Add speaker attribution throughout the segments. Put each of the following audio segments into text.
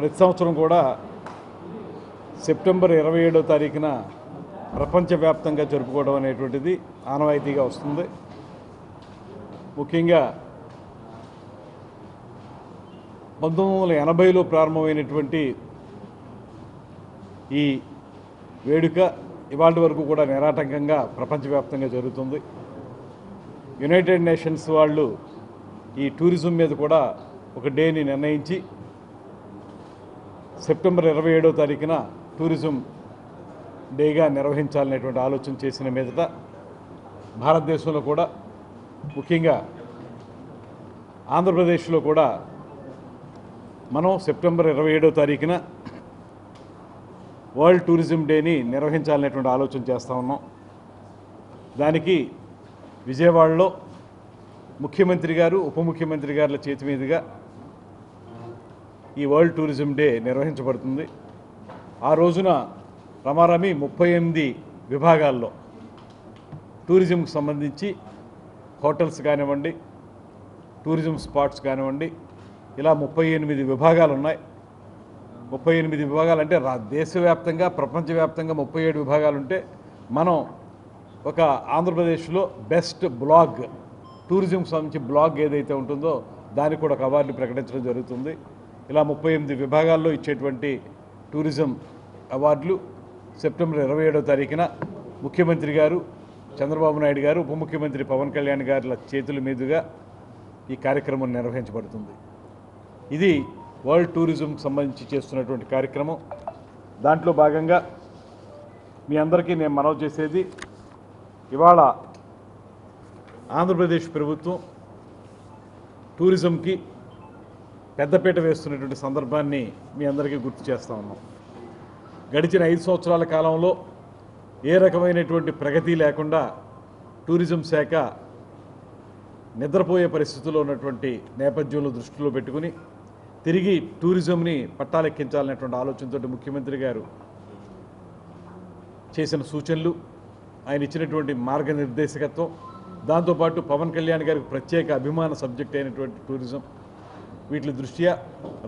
Speaker 1: ప్రతి సంవత్సరం కూడా సెప్టెంబర్ ఇరవై ఏడో తారీఖున ప్రపంచవ్యాప్తంగా జరుపుకోవడం అనేటువంటిది ఆనవాయితీగా వస్తుంది. ముఖ్యంగా పంతొమ్మిది వందల ఎనభైలో ప్రారంభమైనటువంటి ఈ వేడుక ఇవాళ వరకు కూడా నిరాటంకంగా ప్రపంచవ్యాప్తంగా జరుగుతుంది. యునైటెడ్ నేషన్స్ వాళ్ళు ఈ టూరిజం మీద కూడా ఒక డేని నిర్ణయించి సెప్టెంబర్ ఇరవై ఏడో తారీఖున టూరిజం డేగా నిర్వహించాలనేటువంటి ఆలోచన చేసిన మీదట భారతదేశంలో కూడా ముఖ్యంగా ఆంధ్రప్రదేశ్లో కూడా మనం సెప్టెంబర్ ఇరవై ఏడో తారీఖున వరల్డ్ టూరిజం డేని నిర్వహించాలనేటువంటి ఆలోచన చేస్తూ ఉన్నాం. దానికి విజయవాడలో ముఖ్యమంత్రి గారు ఉప ముఖ్యమంత్రి గారుల చేతి మీదుగా ఈ వరల్డ్ టూరిజం డే నిర్వహించబడుతుంది. ఆ రోజున రమారమి ముప్పై ఎనిమిది విభాగాల్లో టూరిజంకి సంబంధించి హోటల్స్ కానివ్వండి టూరిజం స్పాట్స్ కానివ్వండి ఇలా ముప్పై ఎనిమిది విభాగాలు ఉన్నాయి. ముప్పై ఎనిమిది విభాగాలు అంటే దేశవ్యాప్తంగా ప్రపంచవ్యాప్తంగా ముప్పై ఏడు విభాగాలు ఉంటే మనం ఒక ఆంధ్రప్రదేశ్లో బెస్ట్ బ్లాగ్ టూరిజం సంబంధించి బ్లాగ్ ఏదైతే ఉంటుందో దానికి కూడా ఒక అవార్డు ప్రకటించడం జరుగుతుంది. ఇలా ముప్పై ఎనిమిది విభాగాల్లో ఇచ్చేటువంటి టూరిజం అవార్డులు సెప్టెంబర్ ఇరవై ఏడో తారీఖున ముఖ్యమంత్రి గారు చంద్రబాబు నాయుడు గారు ఉప ముఖ్యమంత్రి పవన్ కళ్యాణ్ గారుల చేతుల మీదుగా ఈ కార్యక్రమం నిర్వహించబడుతుంది. ఇది వరల్డ్ టూరిజంకి సంబంధించి చేస్తున్నటువంటి కార్యక్రమం. దాంట్లో భాగంగా మీ అందరికీ నేను మనవి చేసేది ఇవాళ ఆంధ్రప్రదేశ్ ప్రభుత్వం టూరిజంకి పెద్దపీట వేస్తున్నటువంటి సందర్భాన్ని మీ అందరికీ గుర్తు చేస్తా ఉన్నాం. గడిచిన ఐదు సంవత్సరాల కాలంలో ఏ రకమైనటువంటి ప్రగతి లేకుండా టూరిజం శాఖ నిద్రపోయే పరిస్థితుల్లో ఉన్నటువంటి నేపథ్యంలో దృష్టిలో పెట్టుకుని తిరిగి టూరిజంని పట్టాలెక్కించాలనేటువంటి ఆలోచనతో ముఖ్యమంత్రి గారు చేసిన సూచనలు ఆయన ఇచ్చినటువంటి మార్గనిర్దేశకత్వం దాంతోపాటు పవన్ కళ్యాణ్ గారికి ప్రత్యేక అభిమాన సబ్జెక్ట్ అయినటువంటి టూరిజం వీటి దృష్ట్యా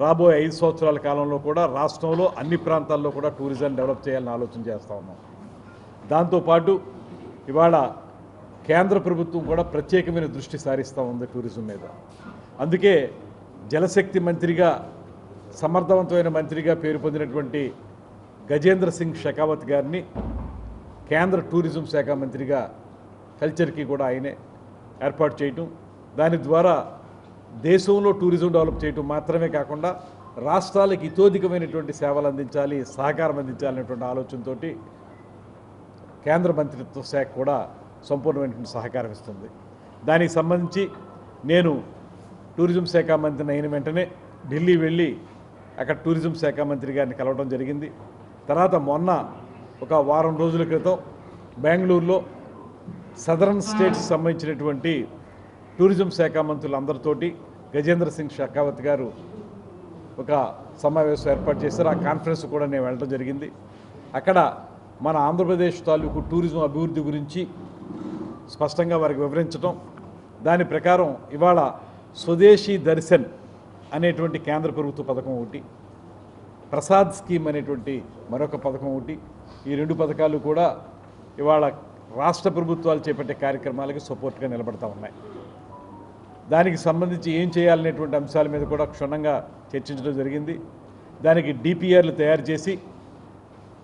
Speaker 1: రాబోయే ఐదు సంవత్సరాల కాలంలో కూడా రాష్ట్రంలో అన్ని ప్రాంతాల్లో కూడా టూరిజం డెవలప్ చేయాలని ఆలోచన చేస్తూ ఉన్నాం. దాంతోపాటు ఇవాళ కేంద్ర ప్రభుత్వం కూడా ప్రత్యేకమైన దృష్టి సారిస్తూ ఉంది టూరిజం మీద. అందుకే జలశక్తి మంత్రిగా సమర్థవంతమైన మంత్రిగా పేరు పొందినటువంటి గజేంద్ర సింగ్ షెకావత్ గారిని కేంద్ర టూరిజం శాఖ మంత్రిగా కల్చర్కి కూడా ఆయనే ఏర్పాటు చేయటం దాని ద్వారా దేశంలో టూరిజం డెవలప్ చేయటం మాత్రమే కాకుండా రాష్ట్రాలకు ఇతోధికమైనటువంటి సేవలు అందించాలి సహకారం అందించాలనేటువంటి ఆలోచనతో కేంద్ర మంత్రిత్వ శాఖ కూడా సంపూర్ణమైనటువంటి సహకారం ఇస్తుంది. దానికి సంబంధించి నేను టూరిజం శాఖ మంత్రిని అయిన వెంటనే ఢిల్లీ వెళ్ళి అక్కడ టూరిజం శాఖ మంత్రి గారిని కలవడం జరిగింది. తర్వాత మొన్న ఒక వారం రోజుల క్రితం బెంగళూరులో సదరన్ స్టేట్స్ సంబంధించినటువంటి టూరిజం శాఖ మంత్రులు అందరితోటి గజేంద్ర సింగ్ షెకావత్ గారు ఒక సమావేశం ఏర్పాటు చేశారు. ఆ కాన్ఫరెన్స్ కూడా నేను వెళ్ళడం జరిగింది. అక్కడ మన ఆంధ్రప్రదేశ్ తాలూకు టూరిజం అభివృద్ధి గురించి స్పష్టంగా వారికి వివరించడం దాని ప్రకారం ఇవాళ స్వదేశీ దర్శన్ అనేటువంటి కేంద్ర ప్రభుత్వ పథకం ఒకటి ప్రసాద్ స్కీమ్ అనేటువంటి మరొక పథకం ఒకటి ఈ రెండు పథకాలు కూడా ఇవాళ రాష్ట్ర ప్రభుత్వాలు చేపట్టే కార్యక్రమాలకి సపోర్ట్గా నిలబడతా ఉన్నాయి. దానికి సంబంధించి ఏం చేయాలనేటువంటి అంశాల మీద కూడా క్షుణ్ణంగా చర్చించడం జరిగింది. దానికి డిపిఆర్లు తయారు చేసి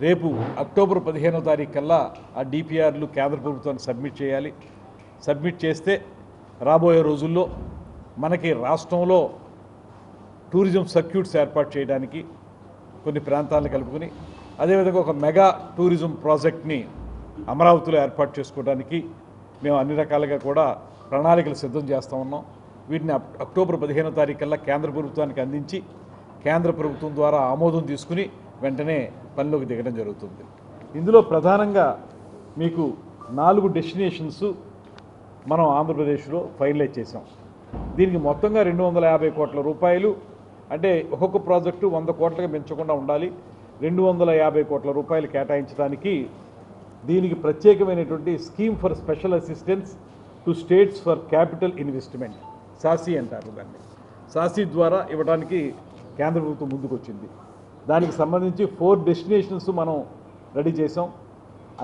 Speaker 1: రేపు అక్టోబర్ పదిహేనో తారీఖు కల్లా ఆ డిపిఆర్లు కేంద్ర ప్రభుత్వానికి సబ్మిట్ చేయాలి. సబ్మిట్ చేస్తే రాబోయే రోజుల్లో మనకి రాష్ట్రంలో టూరిజం సర్క్యూట్స్ ఏర్పాటు చేయడానికి కొన్ని ప్రాంతాలను కలుపుకొని అదేవిధంగా ఒక మెగా టూరిజం ప్రాజెక్ట్ని అమరావతిలో ఏర్పాటు చేసుకోవడానికి మేము అన్ని రకాలుగా కూడా ప్రణాళికలు సిద్ధం చేస్తూ ఉన్నాం. వీటిని అక్టోబర్ పదిహేనో తారీఖల్లా కేంద్ర ప్రభుత్వానికి అందించి కేంద్ర ప్రభుత్వం ద్వారా ఆమోదం తీసుకుని వెంటనే పనిలోకి దిగడం జరుగుతుంది. ఇందులో ప్రధానంగా మీకు నాలుగు డెస్టినేషన్స్ మనం ఆంధ్రప్రదేశ్లో ఫైనలైజ్ చేసాం దీనికి మొత్తంగా రెండు వందల యాభై కోట్ల రూపాయలు అంటే ఒక్కొక్క ప్రాజెక్టు వంద కోట్లకు పెంచకుండా ఉండాలి. రెండు వందల యాభై కోట్ల రూపాయలు కేటాయించడానికి దీనికి ప్రత్యేకమైనటువంటి scheme for special assistance to states for capital investment. SASCI అంటారు దాన్ని. సాసి ద్వారా ఇవ్వడానికి కేంద్ర ప్రభుత్వం ముందుకొచ్చింది. దానికి సంబంధించి ఫోర్ డెస్టినేషన్స్ మనం రెడీ చేసాం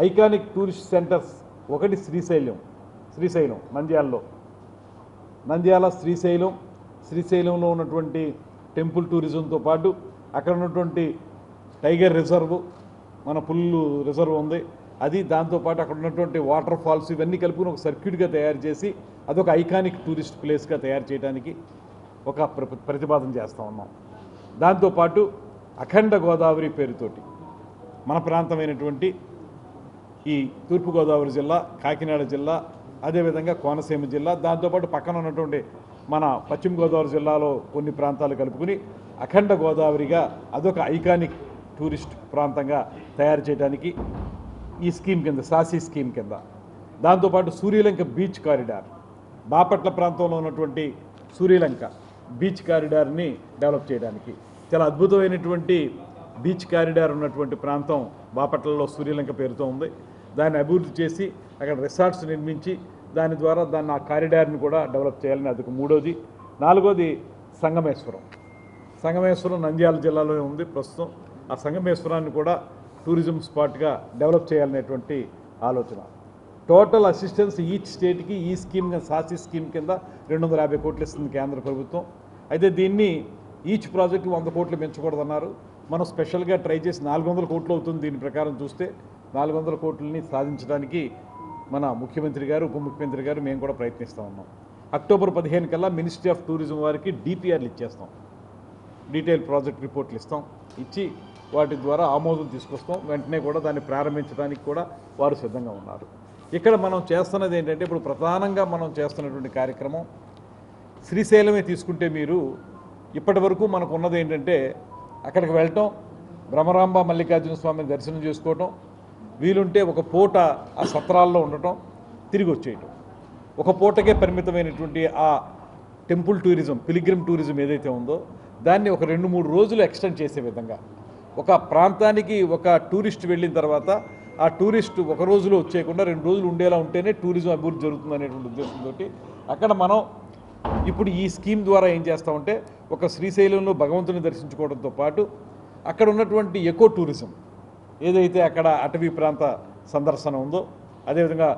Speaker 1: ఐకానిక్ టూరిస్ట్ సెంటర్స్ ఒకటి శ్రీశైలం శ్రీశైలం నంద్యాలలో. నంద్యాల శ్రీశైలం శ్రీశైలంలో ఉన్నటువంటి టెంపుల్ టూరిజంతో పాటు అక్కడ ఉన్నటువంటి టైగర్ రిజర్వ్ మన పుల్లు రిజర్వ్ ఉంది. అది దాంతోపాటు అక్కడ ఉన్నటువంటి వాటర్ ఫాల్స్ ఇవన్నీ కలుపుకుని ఒక సర్క్యూట్గా తయారు చేసి అదొక ఐకానిక్ టూరిస్ట్ ప్లేస్గా తయారు చేయడానికి ఒక ప్ర- ప్రతిపాదన చేస్తూ ఉన్నాం. దాంతోపాటు అఖండ గోదావరి పేరుతోటి మన ప్రాంతమైనటువంటి ఈ తూర్పుగోదావరి జిల్లా కాకినాడ జిల్లా అదేవిధంగా కోనసీమ జిల్లా దాంతోపాటు పక్కన ఉన్నటువంటి మన పశ్చిమ గోదావరి జిల్లాలో కొన్ని ప్రాంతాలు కలుపుకుని అఖండ గోదావరిగా అదొక ఐకానిక్ టూరిస్ట్ ప్రాంతంగా తయారు చేయడానికి ఈ స్కీమ్ కింద సాసి స్కీమ్ కింద. దాంతోపాటు సూర్యలంక బీచ్ కారిడార్. బాపట్ల ప్రాంతంలో ఉన్నటువంటి సూర్యలంక బీచ్ కారిడార్ని డెవలప్ చేయడానికి. చాలా అద్భుతమైనటువంటి బీచ్ కారిడార్ ఉన్నటువంటి ప్రాంతం బాపట్లలో సూర్యలంక పేరుతో ఉంది. దాన్ని అభివృద్ధి చేసి అక్కడ రిసార్ట్స్ నిర్మించి దాని ద్వారా దాన్ని ఆ కారిడార్ని కూడా డెవలప్ చేయాలని అదొక మూడోది. నాలుగోది సంగమేశ్వరం. సంగమేశ్వరం నంద్యాల జిల్లాలో ఉంది ప్రస్తుతం. ఆ సంగమేశ్వరాన్ని కూడా టూరిజం స్పాట్గా డెవలప్ చేయాలనేటువంటి ఆలోచన. టోటల్ అసిస్టెన్స్ ఈచ్ స్టేట్కి ఈ స్కీమ్ సాసి స్కీమ్ కింద రెండు వందల యాభై కోట్లు ఇస్తుంది కేంద్ర ప్రభుత్వం. అయితే దీన్ని ఈచ్ ప్రాజెక్ట్ వంద కోట్లు పెంచకూడదన్నారు. మనం స్పెషల్గా ట్రై చేసి నాలుగు వందల కోట్లు అవుతుంది దీని ప్రకారం చూస్తే నాలుగు వందల కోట్లని సాధించడానికి మన ముఖ్యమంత్రి గారు ఉప ముఖ్యమంత్రి గారు మేము కూడా ప్రయత్నిస్తూ ఉన్నాం. అక్టోబర్ పదిహేను కల్లా మినిస్ట్రీ ఆఫ్ టూరిజం వారికి డిపిఆర్లు ఇచ్చేస్తాం. డీటెయిల్ ప్రాజెక్ట్ రిపోర్ట్లు ఇస్తాం. ఇచ్చి వాటి ద్వారా ఆమోదం తీసుకొస్తాం. వెంటనే కూడా దాన్ని ప్రారంభించడానికి కూడా వారు సిద్ధంగా ఉన్నారు. ఇక్కడ మనం చేస్తున్నది ఏంటంటే ఇప్పుడు ప్రధానంగా మనం చేస్తున్నటువంటి కార్యక్రమం శ్రీశైలమే తీసుకుంటే మీరు ఇప్పటి వరకు మనకు ఉన్నది ఏంటంటే అక్కడికి వెళ్ళటం భ్రమరాంబ మల్లికార్జున స్వామిని దర్శనం చేసుకోవటం వీలుంటే ఒక పూట ఆ సత్రాల్లో ఉండటం తిరిగి వచ్చేయటం. ఒక పూటకే పరిమితమైనటువంటి ఆ టెంపుల్ టూరిజం పిలిగ్రిమ్ టూరిజం ఏదైతే ఉందో దాన్ని ఒక రెండు మూడు రోజులు ఎక్స్టెండ్ చేసే విధంగా ఒక ప్రాంతానికి ఒక టూరిస్ట్ వెళ్ళిన తర్వాత ఆ టూరిస్ట్ ఒక రోజులో వచ్చేయకుండా రెండు రోజులు ఉండేలా ఉంటేనే టూరిజం అభివృద్ధి జరుగుతుంది అనేటువంటి ఉద్దేశంతో అక్కడ మనం ఇప్పుడు ఈ స్కీమ్ ద్వారా ఏం చేస్తామంటే ఒక శ్రీశైలంలో భగవంతుని దర్శించుకోవడంతో పాటు అక్కడ ఉన్నటువంటి ఎకో టూరిజం ఏదైతే అక్కడ అటవీ ప్రాంత సందర్శన ఉందో అదేవిధంగా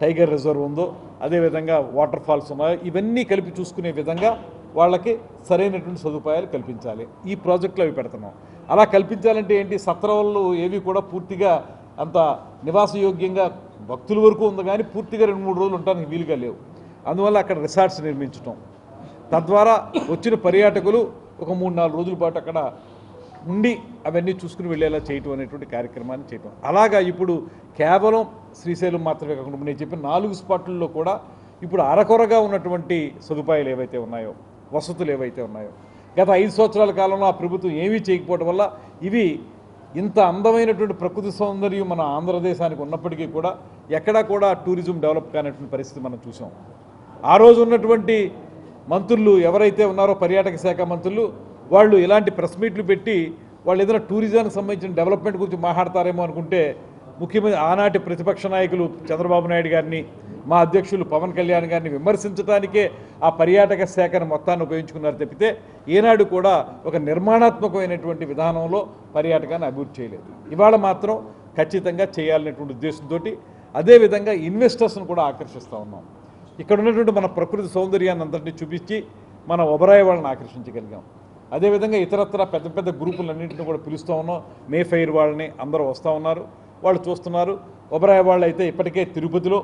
Speaker 1: టైగర్ రిజర్వ్ ఉందో అదేవిధంగా వాటర్ ఫాల్స్ ఉన్నాయో ఇవన్నీ కలిపి చూసుకునే విధంగా వాళ్ళకి సరైనటువంటి సదుపాయాలు కల్పించాలి. ఈ ప్రాజెక్టులో అవి పెడుతున్నాం. అలా కల్పించాలంటే ఏంటి? సత్రాలు ఏవి కూడా పూర్తిగా అంత నివాసయోగ్యంగా భక్తుల వరకు ఉంది కానీ పూర్తిగా రెండు మూడు రోజులు ఉండడానికి వీలుగా లేవు. అందువల్ల అక్కడ రిసార్ట్స్ నిర్మించడం తద్వారా వచ్చిన పర్యాటకులు ఒక మూడు నాలుగు రోజుల పాటు అక్కడ ఉండి అవన్నీ చూసుకుని వెళ్ళేలా చేయటం అనేటువంటి కార్యక్రమాన్ని చేయటం. అలాగా ఇప్పుడు కేవలం శ్రీశైలం మాత్రమే కాకుండా నేను చెప్పిన నాలుగు స్పాట్లలో కూడా ఇప్పుడు అరకొరగా ఉన్నటువంటి సదుపాయాలు ఏవైతే ఉన్నాయో వసతులు ఏవైతే ఉన్నాయో గత ఐదు సంవత్సరాల కాలంలో ఆ ప్రభుత్వం ఏమీ చేయకపోవడం వల్ల ఇవి ఇంత అందమైనటువంటి ప్రకృతి సౌందర్యం మన ఆంధ్రదేశానికి ఉన్నప్పటికీ కూడా ఎక్కడా కూడా టూరిజం డెవలప్ కానటువంటి పరిస్థితి మనం చూసాం. ఆ రోజు ఉన్నటువంటి మంత్రులు ఎవరైతే ఉన్నారో పర్యాటక శాఖ మంత్రులు వాళ్ళు ఇలాంటి ప్రెస్ మీట్లు పెట్టి వాళ్ళు ఏదైనా టూరిజానికి సంబంధించిన డెవలప్మెంట్ గురించి మాట్లాడతారేమో అనుకుంటే ముఖ్యమంత్రి ఆనాటి ప్రతిపక్ష నాయకులు చంద్రబాబు నాయుడు గారిని మా అధ్యక్షులు పవన్ కళ్యాణ్ గారిని విమర్శించడానికే ఆ పర్యాటక శాఖను మొత్తాన్ని ఉపయోగించుకున్నారు తప్పితే ఏనాడు కూడా ఒక నిర్మాణాత్మకమైనటువంటి విధానంలో పర్యాటకాన్ని అభివృద్ధి చేయలేదు. ఇవాళ మాత్రం ఖచ్చితంగా చేయాలనేటువంటి ఉద్దేశంతో అదేవిధంగా ఇన్వెస్టర్స్ను కూడా ఆకర్షిస్తూ ఉన్నాం. ఇక్కడ ఉన్నటువంటి మన ప్రకృతి సౌందర్యాన్ని అందరినీ చూపించి మన ఒబరాయి వాళ్ళని ఆకర్షించగలిగాం. అదేవిధంగా ఇతరత్ర పెద్ద పెద్ద గ్రూపులన్నింటినీ కూడా పిలుస్తూ ఉన్నాం. మే ఫైర్ వాళ్ళని అందరూ వస్తూ ఉన్నారు. వాళ్ళు చూస్తున్నారు. ఒబరాయి వాళ్ళు అయితే ఇప్పటికే తిరుపతిలో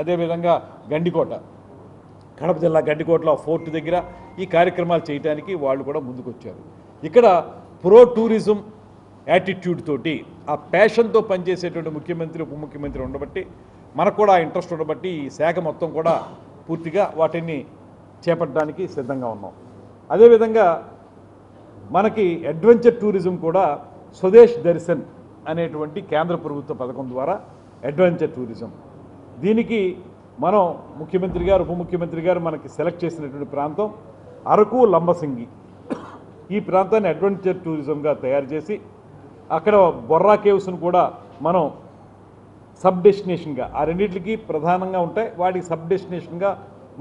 Speaker 1: అదేవిధంగా గండికోట. కడప జిల్లా గడ్డికోటలో ఫోర్ట్ దగ్గర ఈ కార్యక్రమాలు చేయడానికి వాళ్ళు కూడా ముందుకొచ్చారు. ఇక్కడ ప్రో టూరిజం యాటిట్యూడ్ తోటి ఆ ప్యాషన్తో పనిచేసేటువంటి ముఖ్యమంత్రి ఉప ముఖ్యమంత్రి ఉండబట్టి మనకు కూడా ఇంట్రెస్ట్ ఉండబట్టి ఈ శాఖ మొత్తం కూడా పూర్తిగా వాటిని చేపట్టడానికి సిద్ధంగా ఉన్నాం. అదేవిధంగా మనకి అడ్వెంచర్ టూరిజం కూడా స్వదేశ్ దర్శన్ అనేటువంటి కేంద్ర ప్రభుత్వ పథకం ద్వారా అడ్వెంచర్ టూరిజం దీనికి మనం ముఖ్యమంత్రి గారు ఉప ముఖ్యమంత్రి గారు మనకి సెలెక్ట్ చేసినటువంటి ప్రాంతం అరకు లంబసింగి. ఈ ప్రాంతాన్ని అడ్వెంచర్ టూరిజంగా తయారు చేసి అక్కడ బొర్రా కేవ్స్ను కూడా మనం సబ్ డెస్టినేషన్గా ఆ రెండింటికి ప్రధానంగా ఉంటాయి. వాటికి సబ్ డెస్టినేషన్గా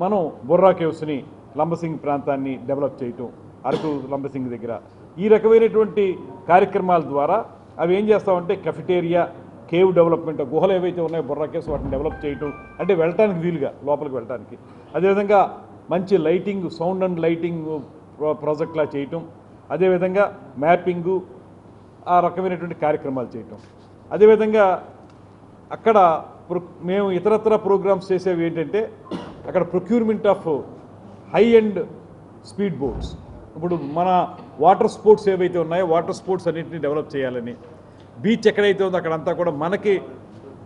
Speaker 1: మనం బొర్రా కేవ్స్ని లంబసింగ్ ప్రాంతాన్ని డెవలప్ చేయటం అరకు లంబసింగ్ దగ్గర. ఈ రకమైనటువంటి కార్యక్రమాల ద్వారా అవి ఏం చేస్తామంటే కెఫిటేరియా కేవ్ డెవలప్మెంట్ గుహలు ఏవైతే ఉన్నాయో బుర్రా కేసు వాటిని డెవలప్ చేయటం అంటే వెళ్ళటానికి వీలుగా లోపలికి వెళ్ళటానికి. అదేవిధంగా మంచి లైటింగ్ సౌండ్ అండ్ లైటింగ్ ప్రాజెక్ట్లా చేయటం అదేవిధంగా మ్యాపింగు ఆ రకమైనటువంటి కార్యక్రమాలు చేయటం. అదేవిధంగా అక్కడ మేము ఇతరత్ర ప్రోగ్రామ్స్ చేసేవి ఏంటంటే అక్కడ procurement of high and speed boats. ఇప్పుడు మన వాటర్ స్పోర్ట్స్ ఏవైతే ఉన్నాయో వాటర్ స్పోర్ట్స్ అన్నింటినీ డెవలప్ చేయాలని బీచ్ ఎక్కడైతే ఉందో అక్కడంతా కూడా మనకి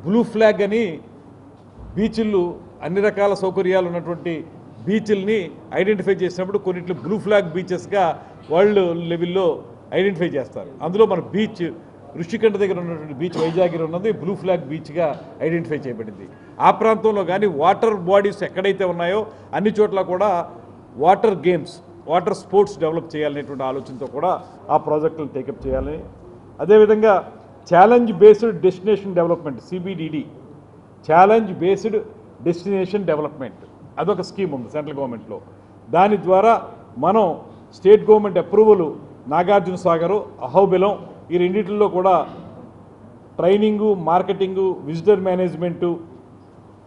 Speaker 1: బ్లూ ఫ్లాగ్ అని బీచ్లు అన్ని రకాల సౌకర్యాలు ఉన్నటువంటి బీచ్ల్ని ఐడెంటిఫై చేసినప్పుడు కొన్నిట్లు బ్లూ ఫ్లాగ్ బీచెస్గా వరల్డ్ లెవెల్లో ఐడెంటిఫై చేస్తారు. అందులో మన బీచ్ ఋషికంఠ దగ్గర ఉన్నటువంటి బీచ్ వైజాగ్లో ఉన్నది బ్లూ ఫ్లాగ్ బీచ్గా ఐడెంటిఫై చేయబడింది. ఆ ప్రాంతంలో కానీ వాటర్ బాడీస్ ఎక్కడైతే ఉన్నాయో అన్ని చోట్ల కూడా water games water sports develop చేయాలనేటువంటి ఆలోచనతో కూడా ఆ ప్రాజెక్టులను టేకప్ చేయాలని అదేవిధంగా challenge based destination development CBDD challenge based destination development. అదొక స్కీమ్ ఉంది సెంట్రల్ గవర్నమెంట్లో. దాని ద్వారా మనం state government approval Nagarjuna Sagar Ahobilam ఈ రెండింటిలో కూడా ట్రైనింగు మార్కెటింగు విజిటర్ మేనేజ్మెంటు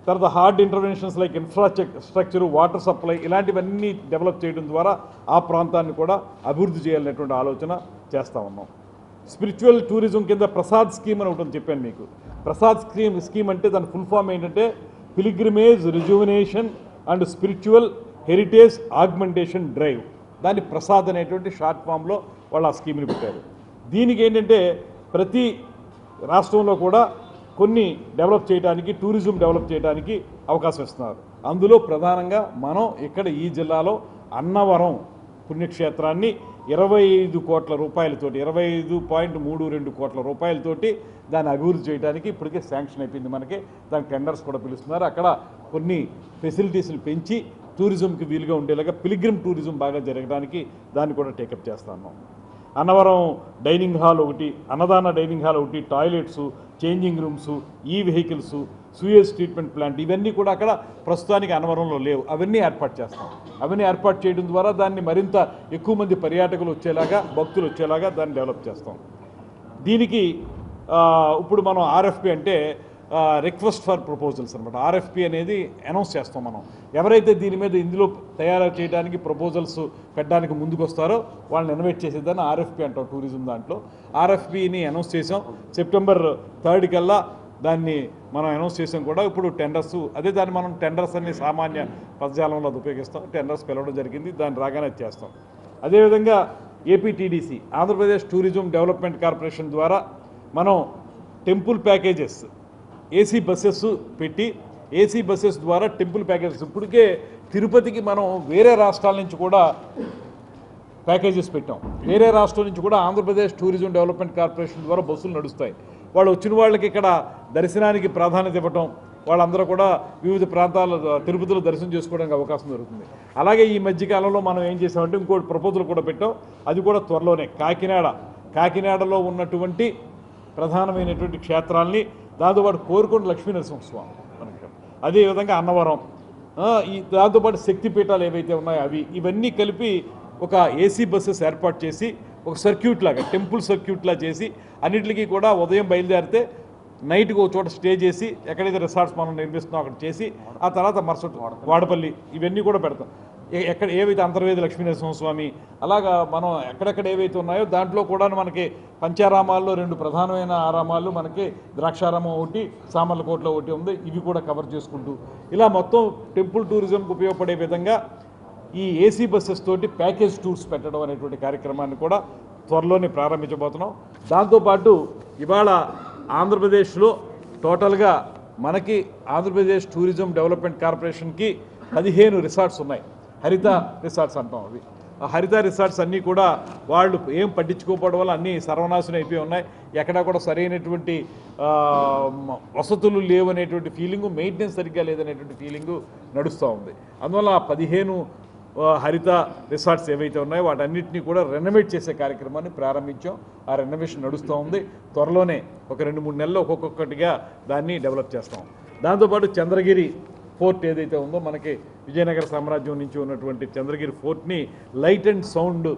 Speaker 1: తర్వాత hard interventions like infrastructure water supply ఇలాంటివన్నీ డెవలప్ చేయడం ద్వారా ఆ ప్రాంతాన్ని కూడా అభివృద్ధి చేయాలనేటువంటి ఆలోచన చేస్తూ ఉన్నాం. స్పిరిచువల్ టూరిజం కింద ప్రసాద్ స్కీమ్ అని ఒకటి చెప్పాను మీకు. ప్రసాద్ స్కీమ్ స్కీమ్ అంటే దాని ఫుల్ ఫామ్ ఏంటంటే pilgrimage rejuvenation and spiritual heritage augmentation drive దాన్ని ప్రసాద్ అనేటువంటి షార్ట్ ఫామ్లో వాళ్ళు ఆ స్కీమ్ని పెట్టారు. దీనికి ఏంటంటే ప్రతి రాష్ట్రంలో కూడా కొన్ని డెవలప్ చేయడానికి టూరిజం డెవలప్ చేయడానికి అవకాశం ఇస్తున్నారు. అందులో ప్రధానంగా మనం ఇక్కడ ఈ జిల్లాలో అన్నవరం పుణ్యక్షేత్రాన్ని ఇరవై ఐదు కోట్ల రూపాయలతోటి ఇరవై ఐదు పాయింట్ మూడు రెండు కోట్ల రూపాయలతోటి దాన్ని అభివృద్ధి చేయడానికి ఇప్పటికే శాంక్షన్ అయిపోయింది మనకి. దానికి టెండర్స్ కూడా పిలుస్తున్నారు. అక్కడ కొన్ని ఫెసిలిటీస్ని పెంచి టూరిజంకి వీలుగా ఉండేలాగా పిలిగ్రిమ్ టూరిజం బాగా జరగడానికి దాన్ని కూడా టేకప్ చేస్తాను అన్నవరం డైనింగ్ హాల్ ఒకటి అన్నదాన డైనింగ్ హాల్ ఒకటి టాయిలెట్స్ చేంజింగ్ రూమ్స్ ఈ వెహికల్స్ సూయేజ్ ట్రీట్మెంట్ ప్లాంట్ ఇవన్నీ కూడా అక్కడ ప్రస్తుతానికి అన్నవరంలో లేవు. అవన్నీ ఏర్పాటు చేస్తాం. అవన్నీ ఏర్పాటు చేయడం ద్వారా దాన్ని మరింత ఎక్కువ మంది పర్యాటకులు వచ్చేలాగా భక్తులు వచ్చేలాగా దాన్ని డెవలప్ చేస్తాం. దీనికి ఇప్పుడు మనం ఆర్ఎఫ్పి అంటే రిక్వెస్ట్ ఫర్ ప్రపోజల్స్ అనమాట ఆర్ఎఫ్పి అనేది అనౌన్స్ చేస్తాం మనం. ఎవరైతే దీని మీద ఇందులో తయారు చేయడానికి ప్రపోజల్స్ పెట్టడానికి ముందుకు వస్తారో వాళ్ళని ఇన్వైట్ చేసేదాన్ని ఆర్ఎఫ్పి అంటాం టూరిజం దాంట్లో. ఆర్ఎఫ్పిని అనౌన్స్ చేసాం సెప్టెంబర్ థర్డ్ కల్లా దాన్ని మనం అనౌన్స్ చేసాం కూడా ఇప్పుడు టెండర్స్ అదే దాన్ని మనం టెండర్స్ అన్ని సామాన్య పదజాలంలో అది ఉపయోగిస్తాం. టెండర్స్ పిలవడం జరిగింది. దాన్ని రాగానే చేస్తాం. అదేవిధంగా APTDC Andhra Pradesh tourism development corporation ద్వారా మనం టెంపుల్ ప్యాకేజెస్ ఏసీ బస్సెస్ పెట్టి ఏసీ బస్సెస్ ద్వారా టెంపుల్ ప్యాకేజెస్ ఇప్పటికే తిరుపతికి మనం వేరే రాష్ట్రాల నుంచి కూడా ప్యాకేజెస్ పెట్టాం. వేరే రాష్ట్రం నుంచి కూడా ఆంధ్రప్రదేశ్ టూరిజం డెవలప్మెంట్ కార్పొరేషన్ ద్వారా బస్సులు నడుస్తాయి. వాళ్ళు వచ్చిన వాళ్ళకి ఇక్కడ దర్శనానికి ప్రాధాన్యత ఇవ్వటం వాళ్ళందరూ కూడా వివిధ ప్రాంతాల తిరుపతిలో దర్శనం చేసుకోవడానికి అవకాశం దొరుకుతుంది. అలాగే ఈ మధ్యకాలంలో మనం ఏం చేసామంటే ఇంకోటి ప్రపోజల్ కూడా పెట్టాం. అది కూడా త్వరలోనే కాకినాడ. కాకినాడలో ఉన్నటువంటి ప్రధానమైనటువంటి క్షేత్రాల్ని దాంతోపాటు కోరుకొండ లక్ష్మీ నరసింహస్వామి మనకి అదేవిధంగా అన్నవరం. ఈ దాంతోపాటు శక్తిపీఠాలు ఏవైతే ఉన్నాయో అవి ఇవన్నీ కలిపి ఒక ఏసీ బస్సెస్ ఏర్పాటు చేసి ఒక సర్క్యూట్ లాగా టెంపుల్ సర్క్యూట్ లా చేసి అన్నిటికీ కూడా ఉదయం బయలుదేరితే నైట్కి ఒక చోట స్టే చేసి ఎక్కడైతే రిసార్ట్స్ మనం నిర్మిస్తున్నాం అక్కడ చేసి ఆ తర్వాత మరుసటి వాడపల్లి. ఇవన్నీ కూడా పెడతాం. ఎక్కడ ఏవైతే అంతర్వేది లక్ష్మీనరసింహస్వామి అలాగా మనం ఎక్కడెక్కడ ఏవైతే ఉన్నాయో దాంట్లో కూడా మనకి పంచారామాల్లో రెండు ప్రధానమైన ఆరామాలు మనకి ద్రాక్షారామం ఒకటి సామర్లకోటలో ఒకటి ఉంది ఇవి కూడా కవర్ చేసుకుంటూ ఇలా మొత్తం టెంపుల్ టూరిజంకి ఉపయోగపడే విధంగా ఈ ఏసీ బస్సెస్ తోటి ప్యాకేజ్ టూర్స్ పెట్టడం అనేటువంటి కార్యక్రమాన్ని కూడా త్వరలోనే ప్రారంభించబోతున్నాం. దాంతోపాటు ఇవాళ ఆంధ్రప్రదేశ్లో టోటల్గా మనకి ఆంధ్రప్రదేశ్ టూరిజం డెవలప్మెంట్ కార్పొరేషన్కి పదిహేను రిసార్ట్స్ ఉన్నాయి. హరిత రిసార్ట్స్ అంటాం అవి. ఆ హరిత రిసార్ట్స్ అన్నీ కూడా వాళ్ళు ఏం పట్టించుకోకపోవడం వల్ల అన్నీ సర్వనాశనం అయిపోయి ఉన్నాయి. ఎక్కడా కూడా సరైనటువంటి వసతులు లేవనేటువంటి ఫీలింగు మెయింటెనెన్స్ సరిగ్గా లేదనేటువంటి ఫీలింగు నడుస్తూ ఉంది. అందువల్ల ఆ పదిహేను హరిత రిసార్ట్స్ ఏవైతే ఉన్నాయో వాటన్నిటిని కూడా రెనోవేట్ చేసే కార్యక్రమాన్ని ప్రారంభించాం. ఆ రెనోవేషన్ నడుస్తూ ఉంది. త్వరలోనే ఒక రెండు మూడు నెలల్లో ఒక్కొక్కటిగా దాన్ని డెవలప్ చేస్తాం. దాంతోపాటు చంద్రగిరి ఫోర్ట్ ఏదైతే ఉందో మనకి విజయనగర సామ్రాజ్యం నుంచి ఉన్నటువంటి చంద్రగిరి ఫోర్ట్ని లైట్ అండ్ సౌండ్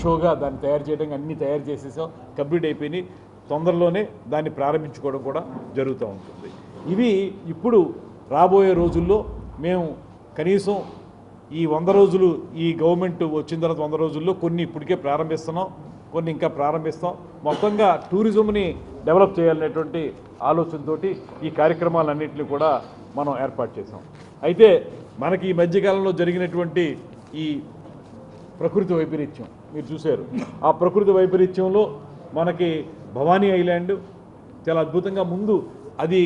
Speaker 1: షోగా దాన్ని తయారు చేయడానికి అన్నీ తయారు చేసేసాం. కంప్లీట్ అయిపోయినాయి. తొందరలోనే దాన్ని ప్రారంభించుకోవడం కూడా జరుగుతూ ఉంటుంది. ఇవి ఇప్పుడు రాబోయే రోజుల్లో మేము కనీసం ఈ వంద రోజులు ఈ గవర్నమెంట్ వచ్చిన తర్వాత వంద రోజుల్లో కొన్ని ఇప్పటికే ప్రారంభిస్తున్నాం కొన్ని ఇంకా ప్రారంభిస్తాం. మొత్తంగా టూరిజంని డెవలప్ చేయాలనేటువంటి ఆలోచనతోటి ఈ కార్యక్రమాలన్నింటినీ కూడా మనం ఏర్పాటు చేసాం అయితే మనకి ఈ మధ్యకాలంలో జరిగినటువంటి ఈ ప్రకృతి వైపరీత్యం మీరు చూశారు. ఆ ప్రకృతి వైపరీత్యంలో మనకి భవానీ ఐలాండ్ చాలా అద్భుతంగా ముందు అది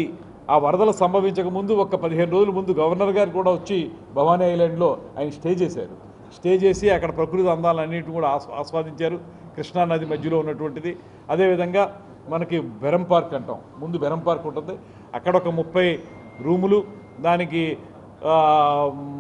Speaker 1: ఆ వరదలు సంభవించక ముందు ఒక పదిహేను రోజుల ముందు గవర్నర్ గారు కూడా వచ్చి భవానీ ఐలాండ్లో ఆయన స్టే చేశారు. స్టే చేసి అక్కడ ప్రకృతి అందాలన్నింటిని కూడా ఆస్వాదించారు. కృష్ణా నది మధ్యలో ఉన్నటువంటిది. అదేవిధంగా మనకి బెరం పార్క్ అంటాం. ముందు బెరం పార్క్ ఉంటుంది. అక్కడ ఒక ముప్పై రూములు దానికి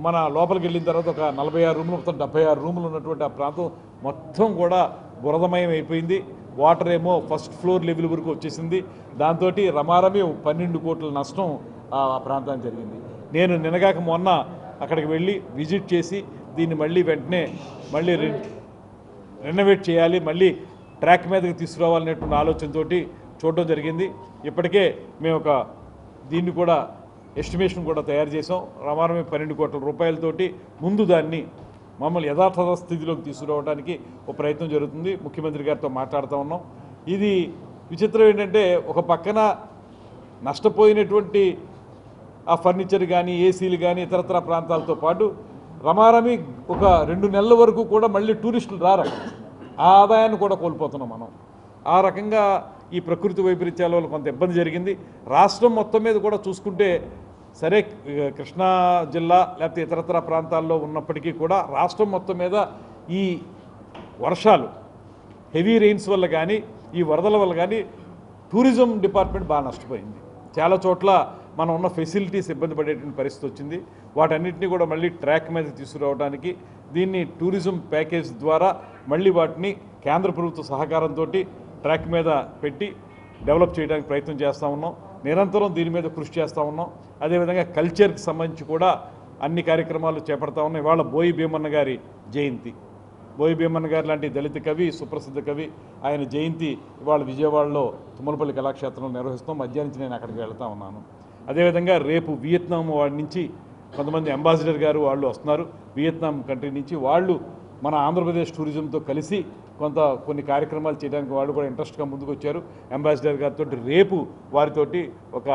Speaker 1: మన లోపలికి వెళ్ళిన తర్వాత ఒక నలభై ఆరు రూములు మొత్తం డెబ్బై ఆరు రూములు ఉన్నటువంటి ఆ ప్రాంతం మొత్తం కూడా బురదమయం అయిపోయింది. వాటర్ ఏమో ఫస్ట్ ఫ్లోర్ లెవెల్ వరకు వచ్చేసింది. దాంతో రమారమే పన్నెండు కోట్ల నష్టం ఆ ప్రాంతానికి జరిగింది. నేను నినగాక మొన్న అక్కడికి వెళ్ళి విజిట్ చేసి దీన్ని మళ్ళీ వెంటనే మళ్ళీ రె- రెనోవేట్ చేయాలి మళ్ళీ ట్రాక్ మీదకి తీసుకురావాలనేటువంటి ఆలోచనతోటి చూడడం జరిగింది. ఇప్పటికే మేము ఒక దీన్ని కూడా ఎస్టిమేషన్ కూడా తయారు చేసాం రమారమే పన్నెండు కోట్ల రూపాయలతోటి ముందు దాన్ని మమ్మల్ని యథార్థ స్థితిలోకి తీసుకురావడానికి ఒక ప్రయత్నం జరుగుతుంది. ముఖ్యమంత్రి గారితో మాట్లాడుతూ ఉన్నాం. ఇది విచిత్రం ఏంటంటే ఒక పక్కన నష్టపోయినటువంటి ఆ ఫర్నిచర్ కానీ ఏసీలు కానీ ఇతరతర ప్రాంతాలతో పాటు రమారమి ఒక రెండు నెలల వరకు కూడా మళ్ళీ టూరిస్టులు రారు. ఆ ఆదాయాన్ని కూడా కోల్పోతున్నాం మనం. ఆ రకంగా ఈ ప్రకృతి వైపరీత్యాల వల్ల కొంత ఇబ్బంది జరిగింది. రాష్ట్రం మొత్తం మీద కూడా చూసుకుంటే సరే కృష్ణా జిల్లా లేకపోతే ఇతరతర ప్రాంతాల్లో ఉన్నప్పటికీ కూడా రాష్ట్రం మొత్తం మీద ఈ వర్షాలు హెవీ రెయిన్స్ వల్ల కానీ ఈ వరదల వల్ల కానీ టూరిజం డిపార్ట్మెంట్ బాగా నష్టపోయింది. చాలా చోట్ల మనం ఉన్న ఫెసిలిటీస్ ఇబ్బంది పడేటువంటి పరిస్థితి వచ్చింది. వాటన్నిటిని కూడా మళ్ళీ ట్రాక్ మీద తీసుకురావడానికి దీన్ని టూరిజం ప్యాకేజ్ ద్వారా మళ్ళీ వాటిని కేంద్ర ప్రభుత్వ సహకారంతో ట్రాక్ మీద పెట్టి డెవలప్ చేయడానికి ప్రయత్నం చేస్తూ ఉన్నాం. నిరంతరం దీని మీద కృషి చేస్తూ ఉన్నాం. అదేవిధంగా కల్చర్కి సంబంధించి కూడా అన్ని కార్యక్రమాలు చేపడతా ఉన్నాయి ఇవాళ బోయి భీమన్న గారి జయంతి. బోయి భీమన్న గారు లాంటి దళిత కవి సుప్రసిద్ధ కవి ఆయన జయంతి ఇవాళ విజయవాడలో తుమ్మలపల్లి కళాక్షేత్రంలో నిర్వహిస్తాం మధ్యాహ్నం నేను అక్కడికి వెళ్తా ఉన్నాను. అదేవిధంగా రేపు వియత్నాం వాడి నుంచి కొంతమంది అంబాసిడర్ గారు వాళ్ళు వస్తున్నారు. వియత్నాం కంట్రీ నుంచి వాళ్ళు మన ఆంధ్రప్రదేశ్ టూరిజంతో కలిసి కొంత కొన్ని కార్యక్రమాలు చేయడానికి వాళ్ళు కూడా ఇంట్రెస్ట్గా ముందుకు వచ్చారు అంబాసిడర్ గారితో రేపు వారితోటి ఒక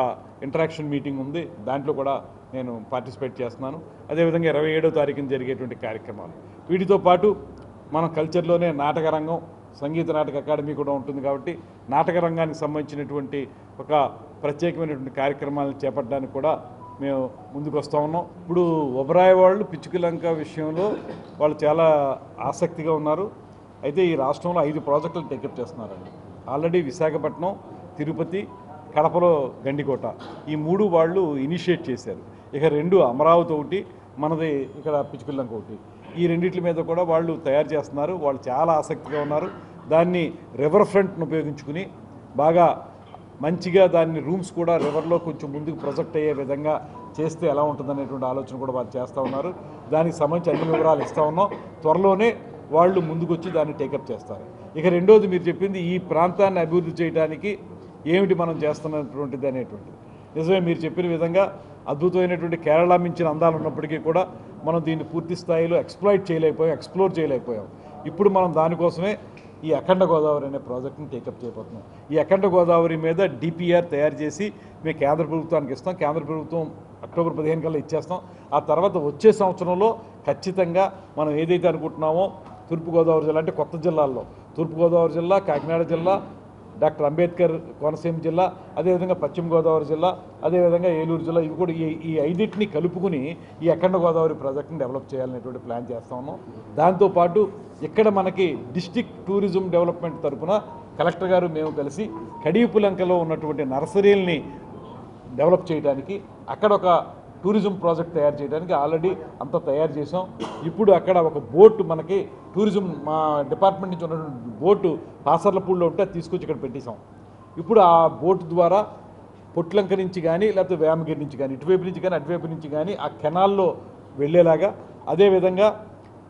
Speaker 1: ఇంటరాక్షన్ మీటింగ్ ఉంది. దాంట్లో కూడా నేను పార్టిసిపేట్ చేస్తున్నాను. అదేవిధంగా ఇరవై ఏడో తారీఖున జరిగేటువంటి కార్యక్రమాలు. వీటితో పాటు మన కల్చర్లోనే నాటక రంగం సంగీత నాటక అకాడమీ కూడా ఉంటుంది కాబట్టి నాటక రంగానికి సంబంధించినటువంటి ఒక ప్రత్యేకమైనటువంటి కార్యక్రమాలను చేపట్టడానికి కూడా మేము ముందుకు వస్తూ ఉన్నాం. ఇప్పుడు ఒబరాయ్ వాళ్ళు పిచ్చుకలంక విషయంలో వాళ్ళు చాలా ఆసక్తిగా ఉన్నారు. అయితే ఈ రాష్ట్రంలో ఐదు ప్రాజెక్టులు టేకప్ చేస్తున్నారండి. ఆల్రెడీ విశాఖపట్నం తిరుపతి కడపలో గండికోట. ఈ మూడు వాళ్ళు ఇనిషియేట్ చేశారు. ఇక రెండు అమరావతి ఒకటి మనది ఇక్కడ పిచ్చుకుల్లంక ఒకటి. ఈ రెండింటి మీద కూడా వాళ్ళు తయారు చేస్తున్నారు. వాళ్ళు చాలా ఆసక్తిగా ఉన్నారు. దాన్ని రివర్ ఫ్రంట్ను ఉపయోగించుకుని బాగా మంచిగా దాన్ని రూమ్స్ కూడా రివర్లో కొంచెం ముందుకు ప్రొజెక్ట్ అయ్యే విధంగా చేస్తే ఎలా ఉంటుందనేటువంటి ఆలోచన కూడా వాళ్ళు చేస్తూ ఉన్నారు. దానికి సంబంధించి అన్ని వివరాలు ఇస్తూ ఉన్నాం. త్వరలోనే వాళ్ళు ముందుకొచ్చి దాన్ని టేకప్ చేస్తారు. ఇక రెండోది మీరు చెప్పింది ఈ ప్రాంతాన్ని అభివృద్ధి చేయడానికి ఏమిటి మనం చేస్తున్నటువంటిది అనేటువంటిది. నిజమే మీరు చెప్పిన విధంగా అద్భుతమైనటువంటి కేరళ మించిన అందాలు ఉన్నప్పటికీ కూడా మనం దీన్ని పూర్తి స్థాయిలో ఎక్స్ప్లాయిట్ చేయలేకపోయాం ఎక్స్ప్లోర్ చేయలేకపోయాం. ఇప్పుడు మనం దానికోసమే ఈ అఖండ గోదావరి అనే ప్రాజెక్ట్ని టేకప్ చేయబోతున్నాం. ఈ అఖండ గోదావరి మీద డిపిఆర్ తయారు చేసి మేము కేంద్ర ప్రభుత్వానికి ఇస్తాం. కేంద్ర ప్రభుత్వం అక్టోబర్ పదిహేను కల్లా ఇచ్చేస్తాం. ఆ తర్వాత వచ్చే సంవత్సరంలో ఖచ్చితంగా మనం ఏదైతే అనుకుంటున్నామో తూర్పుగోదావరి జిల్లా అంటే కొత్త జిల్లాల్లో. తూర్పుగోదావరి జిల్లా కాకినాడ జిల్లా డాక్టర్ అంబేద్కర్ కోనసీమ జిల్లా అదేవిధంగా పశ్చిమ గోదావరి జిల్లా అదేవిధంగా ఏలూరు జిల్లా. ఇవి కూడా ఈ ఈ ఐదింటిని కలుపుకుని ఈ అఖండ గోదావరి ప్రాజెక్ట్ని డెవలప్ చేయాలనేటువంటి ప్లాన్ చేస్తా ఉన్నాం. దాంతోపాటు ఇక్కడ మనకి డిస్టిక్ టూరిజం డెవలప్మెంట్ తరఫున కలెక్టర్ గారు మేము కలిసి కడియపులంకలో ఉన్నటువంటి నర్సరీల్ని డెవలప్ చేయడానికి అక్కడ ఒక టూరిజం ప్రాజెక్ట్ తయారు చేయడానికి ఆల్రెడీ అంతా తయారు చేసాం ఇప్పుడు అక్కడ ఒక బోటు మనకి టూరిజం మా డిపార్ట్మెంట్ నుంచి ఉన్నటువంటి బోటు పాసర్లపూడిలో ఉంటే తీసుకొచ్చి ఇక్కడ పెట్టేశాం. ఇప్పుడు ఆ బోటు ద్వారా పొట్లంక నుంచి కానీ లేకపోతే వేమగిరి నుంచి కానీ ఇటువైపు నుంచి కానీ అటువైపు నుంచి కానీ ఆ కెనాల్లో వెళ్ళేలాగా అదేవిధంగా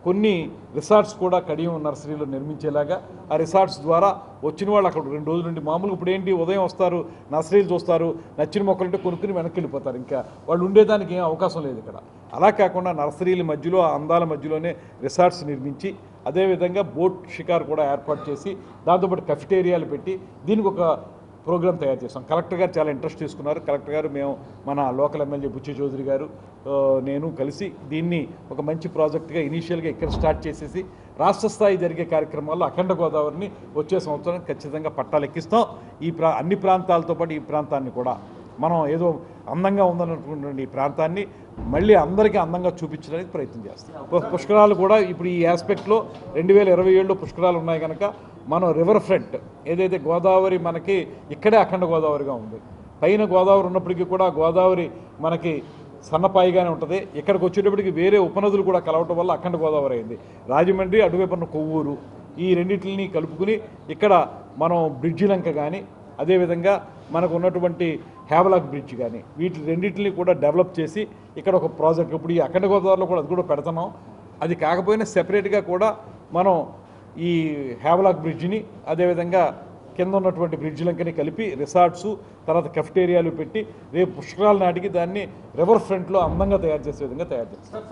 Speaker 1: కొన్ని రిసార్ట్స్ కూడా కడియం నర్సరీలో నిర్మించేలాగా ఆ రిసార్ట్స్ ద్వారా వచ్చిన వాళ్ళు అక్కడ రెండు రోజుల నుండి మామూలుగా ఇప్పుడు ఏంటి ఉదయం వస్తారు నర్సరీలు చూస్తారు నచ్చిన మొక్కలుంటే కొనుక్కుని వెనక్కి వెళ్ళిపోతారు ఇంకా వాళ్ళు ఉండేదానికి ఏం అవకాశం లేదు ఇక్కడ. అలా కాకుండా నర్సరీల మధ్యలో ఆ అందాల మధ్యలోనే రిసార్ట్స్ నిర్మించి అదేవిధంగా బోట్ షికార్ కూడా ఏర్పాటు చేసి దాంతోపాటు కఫిటేరియాలు పెట్టి దీనికి ఒక ప్రోగ్రామ్ తయారు చేస్తాం కలెక్టర్ గారు చాలా ఇంట్రెస్ట్ తీసుకున్నారు. కలెక్టర్ గారు మేము మన లోకల్ ఎమ్మెల్యే బుచ్చి చౌదరి గారు నేను కలిసి దీన్ని ఒక మంచి ప్రాజెక్ట్గా ఇనీషియల్గా ఇక్కడ స్టార్ట్ చేసేసి రాష్ట్ర స్థాయి జరిగే కార్యక్రమాల్లో అఖండ గోదావరిని వచ్చే సంవత్సరం ఖచ్చితంగా పట్టాలెక్కిస్తాం ఈ ప్రా అన్ని ప్రాంతాలతో పాటు ఈ ప్రాంతాన్ని కూడా మనం ఏదో అందంగా ఉందనుకుంటున్న ఈ ప్రాంతాన్ని మళ్ళీ అందరికీ అందంగా చూపించడానికి ప్రయత్నం చేస్తాం. పుష్కరాలు కూడా ఇప్పుడు ఈ ఆస్పెక్ట్లో రెండు వేల ఇరవై ఏడులో పుష్కరాలు ఉన్నాయి కనుక మనం రివర్ ఫ్రంట్ ఏదైతే గోదావరి మనకి ఇక్కడే అఖండ గోదావరిగా ఉంది. పైన గోదావరి ఉన్నప్పటికీ కూడా గోదావరి మనకి సన్నపాయిగానే ఉంటుంది. ఇక్కడికి వచ్చేటప్పటికి వేరే ఉపనదులు కూడా కలవటం వల్ల అఖండ గోదావరి అయింది. రాజమండ్రి అటువైపున్న కొవ్వూరు ఈ రెండింటిని కలుపుకుని ఇక్కడ మనం బ్రిడ్జి లంక కానీ అదేవిధంగా మనకు ఉన్నటువంటి హేవలాక్ బ్రిడ్జ్ కానీ వీటి రెండింటిని కూడా డెవలప్ చేసి ఇక్కడ ఒక ప్రాజెక్ట్ ఇప్పుడు ఈ అఖండ గోదావరిలో కూడా అది కూడా పెడుతున్నాం. అది కాకపోయినా సెపరేట్గా కూడా మనం ఈ హేవలాక్ బ్రిడ్జిని అదేవిధంగా కింద ఉన్నటువంటి బ్రిడ్జ్లంకని కలిపి రిసార్ట్స్ తర్వాత కెఫ్టేరియాలు పెట్టి రేపు పుష్కరాల నాటికి దాన్ని రివర్ ఫ్రంట్లో అందంగా తయారు చేసే విధంగా తయారు చేస్తాం.